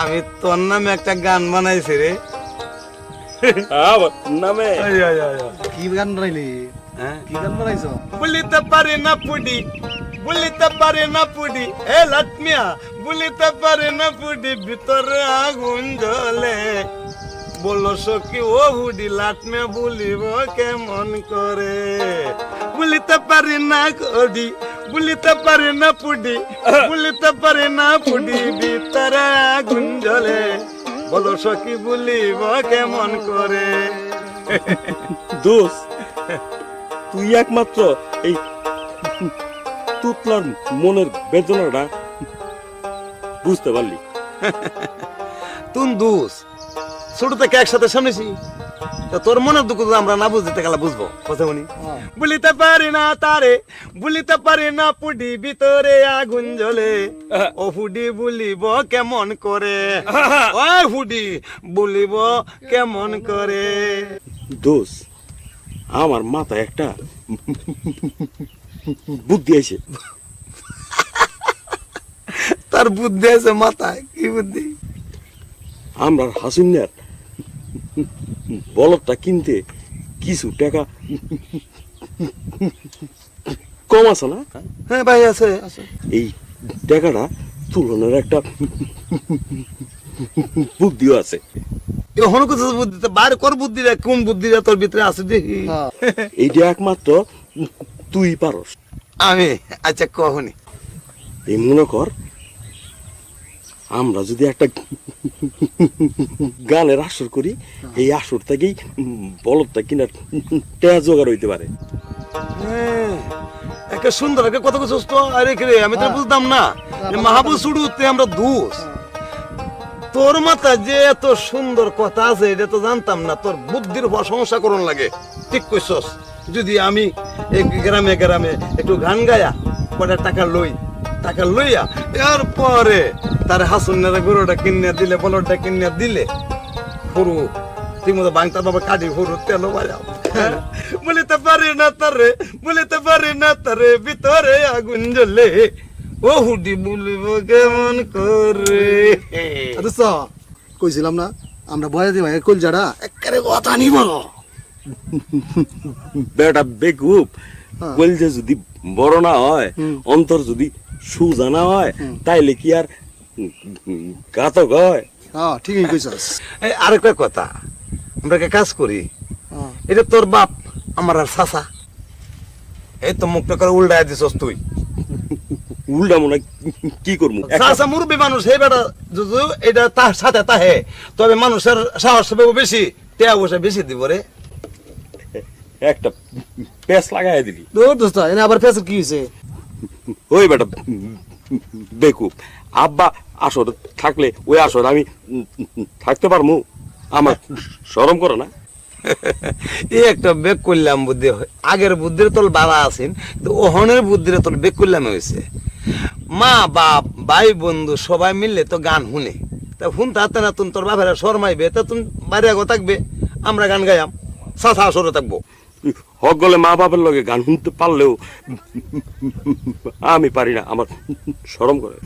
আমি তোর নামে একটা গান বানাইছি রে। নামে? কি গান বানাইলি? হ্যাঁ? কি গান বানাইছ? বলিতে পারে না পুডি বলিতে পারে না পুডি। এ লাটমিয়া বলিতে পারে না পুডি ভিতরে আগুন জ্বলে। বলো সখি ও হুডি লাটমিয়া বলিব কেমন করে? বলিতে পারে না কডি বলিতে পারে না পুডি বুলিতে পারে না পুডি ভিতরে আগুন জ্বলে। বলো সখি বলিব কেমন করে? দোষ তুই একমাত্র এই তুতলার মনের বেদনাটা বুঝতে পারলি। তুন দুস ছোট থেকে একসাথে তা তোর মনের দুঃখ আমরা না বুঝতে গেলে বুঝব কথা বলি বলিতে পারি না তারে বলিতে পারি না পুডি ভিতরে আগুন জ্বলে। ও ফুডি বলিব কেমন করে? ও ফুডি বলিব কেমন করে? দোষ আমার মাথায় একটা বুদ্ধি আছে। তার বুদ্ধি আছে মাথায় কি বুদ্ধি? আমরা হাসিনার বলদটা কিনতে কিছু টাকা কম আছে না? হ্যাঁ ভাই আছে এই টাকাটা তুলনের একটা বুদ্ধিও আছে। কথা বুদ্ধিতে বাইরে কর বুদ্ধিটা কোন বুদ্ধিটা তোর ভিতরে আছে দেখি। হ্যাঁ। এইটা একমাত্র তুই পারস। আমি আচ্ছা কখনই এই মনে কর আমরা যদি একটা গানের আসর করি এই আসর থেকেই বলদটা কিনার টেয়া জোগাড় হইতে পারে। হ্যাঁ, একটা সুন্দর একটা কথা কিছু তো আরে রে আমি তো বুঝতাম না যে মাহবুব সুড়ুতে আমরা দোষ। তোর মাথা যে এত সুন্দর কথা আছে এটা তো জানতাম না। তোর বুদ্ধির প্রশংসা করন লাগে। ঠিক কইছস যদি আমি গ্রামে গ্রামে একটু গান গায়া কটা টাকা লই। টাকা লইয়া এরপরে তার হাসুনের গরুটা কিনে দিলে বলটা কিনে দিলে। ফুরু তুই মতো বাংটা বাবা কাটি ফুরু তেল বাজাও। বলিতে পারি না তারে বলিতে পারি না তারে ভিতরে আগুন জ্বলে। ও হুডি বলিব কেমন করে? আচ্ছা কইছিলাম না আমরা বয়াদি ভাই কল যারা একেবারে কথা নিব বেটা বেকুব হ্যাঁ। কলজে যদি বড় না হয় অন্তর যদি সুজা না হয় তাইলে কি আর ঘাতক হয়? হ্যাঁ ঠিকই কইছস। এই আরেকটা কথা। আমরা কাজ করি। হ্যাঁ। এটা তোর বাপ আমার আর চাচা। এই তো মুখটা করে উল্টায় দিছস তুই। উল্টা মনে হয় কি করব? চাচা মুরব্বী মানুষ হে বেটা এটা তার সাথে তাহে। তবে মানুষের সাহস বেশি টেয়া বসে বেশি দিব রে। একটা পেস লাগাই দিলি দূর দোস্ত এনে আবার কি হইছে? ওই বেটা বেকুব আব্বা আসর থাকলে ওই আসর আমি থাকতে পারব আমার সরম করে না। এই একটা বেগ করলাম বুদ্ধি আগের বুদ্ধির তোর বাবা আছেন তো ওহনের বুদ্ধির তোল বেগ করলাম হয়েছে মা বাপ ভাই বন্ধু সবাই মিললে তো গান শুনে। তা শুন তাতে না তুমি তোর বাপেরা শর্মাইবে তা তুমি বাইরে আগো থাকবে আমরা গান গাইয়াম সাথা আসরে থাকব। হক গলে মা বাবার লগে গান শুনতে পারলেও আমি পারি না আমার সরম করে।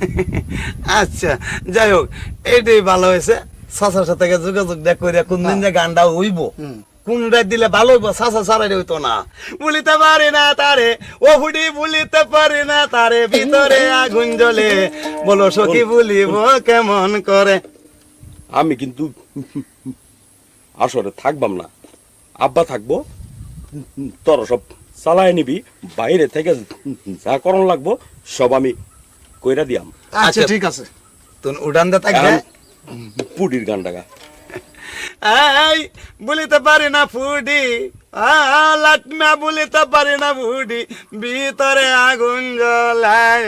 আচ্ছা যাই হোক এইটাই ভালো হয়েছে। সাসার সাথে যোগাযোগ দেখ করে কোন দিন যে গানটা হইব। হুম। কোন রাত দিলে ভালো হইব সাসা সারাই হইতো না। বলিতে পারি না তারে ও হুডি বলিতে পারি না তারে ভিতরে আগুন জ্বলে। বলো সখী বলিব কেমন করে? আমি কিন্তু আসরে থাকবাম না। আব্বা থাকব তোর সব চালায় নিবি বাইরে থেকে যা করণ লাগবো সব আমি কইরা দিয়াম। আচ্ছা আচ্ছা। ঠিক আছে। তুই উড়ান দা থাকবে পুডির গান ডাকা আই বলিতে পারি না ফুডি লাটনা বলিতে পারি না ফুডি ভিতরে আগুন জ্বলায়।